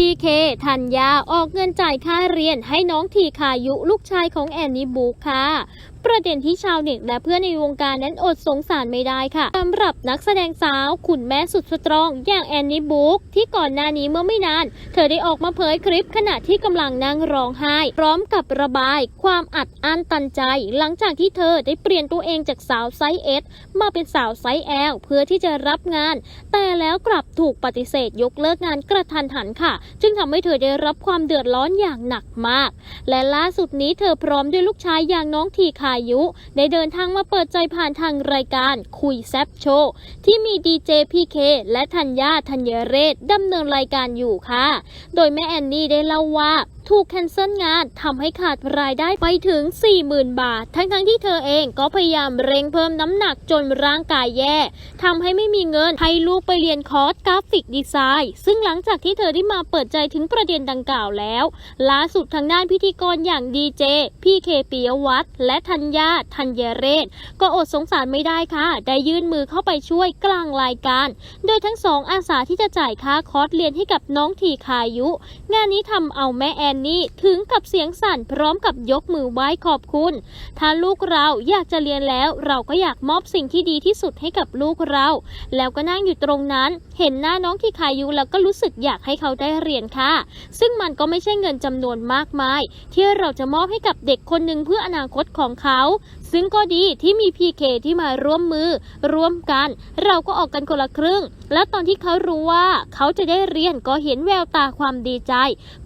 พีเคธัญญาออกเงินจ่ายค่าเรียนให้น้องทีคายุลูกชายของแอนนี่บุ๊กค่ะประเด็นที่ชาวเน็ตและเพื่อนในวงการนั้นอดสงสารไม่ได้ค่ะสำหรับนักแสดงสาวคุณแม่สุดสตรอง อย่างแอนนี่บุ๊กที่ก่อนหน้านี้เมื่อไม่นาน เธอได้ออกมาเผยคลิปขณะที่กำลังนั่งร้องไห้ พร้อมกับระบาย ความอัดอั้นตันใจ หลังจากที่เธอได้เปลี่ยนตัวเองจากสาวไซส์เอสมาเป็นสาวไซส์แอลเพื่อที่จะรับงาน แต่แล้วกลับถูกปฏิเสธยกเลิกงานกระทันหันค่ะจึงทำให้เธอได้รับความเดือดร้อนอย่างหนักมาก และล่าสุดนี้เธอพร้อมด้วยลูกชายอย่างน้องทีคายุ ได้เดินทางมาเปิดใจผ่านทางรายการคุยแซบโชว์ที่มีดีเจพีเคและธัญญาธัญเรศดำเนินรายการอยู่ค่ะ โดยแม่แอนนี่ได้เล่าว่า ถูกแคนเซิลงานทำให้ขาดรายได้ไปถึง 40,000 บาท ทั้งๆที่เธอเองก็พยายามเร่งเพิ่มน้ำหนักจนร่างกายแย่ทำให้ไม่มีเงินให้ลูกไปเรียนคอร์สกราฟิกดีไซน์ซึ่งหลังจากที่เธอได้มาเปิดใจถึงประเด็นดังกล่าวแล้ว ล่าสุดทางด้านพิธีกรอย่างดีเจพี่เคปิยวัฒน์และธัญญาธัญเรศ ก็อดสงสารไม่ได้ค่ะ ได้ยื่นมือเข้าไปช่วยกลางรายการ โดยทั้งสองอาสาที่จะจ่ายค่าคอร์สเรียนให้กับน้องทีคายุ งานนี้ทำเอาแม่แอนนี่ถึงกับเสียงสั่นพร้อมกับยกมือไหว้ขอบคุณ ถ้าลูกเราอยากจะเรียนแล้ว เราก็อยากมอบสิ่งที่ดีที่สุดให้กับลูกเรา แล้วก็นั่งอยู่ตรงนั้น เห็นหน้าน้องทีคายุแล้วก็รู้สึกอยากให้เขาได้เรียนค่ะ ซึ่งมันก็ไม่ใช่เงินจำนวนมากมาย ที่เราจะมอบให้กับเด็กคนหนึ่งเพื่ออนาคตของเขาซึ่งก็ดีที่มีพีเคที่มาร่วมมือ ร่วมกัน เราก็ออกกันคนละครึ่ง และตอนที่เขารู้ว่าเขาจะได้เรียนก็เห็นแววตาความดีใจ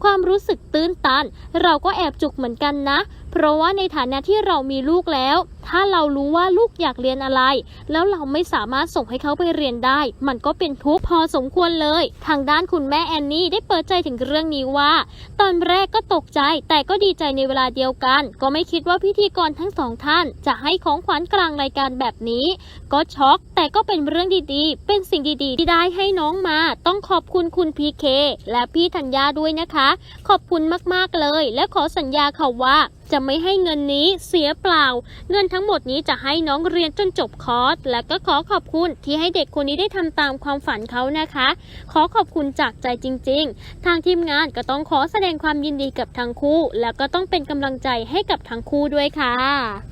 ความรู้สึกตื้นตัน เราก็แอบจุกเหมือนกันนะเพราะว่าในฐานะที่เรามีลูกแล้ว ถ้าเรารู้ว่าลูกอยากเรียนอะไร แล้วเราไม่สามารถส่งให้เขาไปเรียนได้ มันก็เป็นทุกข์พอสมควรเลย ทางด้านคุณแม่แอนนี่ได้เปิดใจถึงเรื่องนี้ว่า ตอนแรกก็ตกใจแต่ก็ดีใจในเวลาเดียวกัน ก็ไม่คิดว่าพิธีกรทั้งสองท่าน จะให้ของขวัญกลางรายการแบบนี้ ก็ช็อก แต่ก็เป็นเรื่องดีๆ เป็นสิ่งดีๆ ที่ได้ให้น้องมา ต้องขอบคุณคุณพีเคและพี่ธัญญาด้วยนะคะ ขอบคุณมากๆเลย และขอสัญญาค่ะว่า จะไม่ให้เงินนี้เสียเปล่า เงินทั้งหมดนี้จะให้น้องเรียนจนจบคอร์สและก็ขอขอบคุณที่ให้เด็กคนนี้ได้ทำตามความฝันเขานะคะ ขอขอบคุณจากใจจริง ๆ ทางทีมงานก็ต้องขอแสดงความยินดีกับทั้งคู่ แล้วก็ต้องเป็นกำลังใจให้กับทั้งคู่ด้วยค่ะ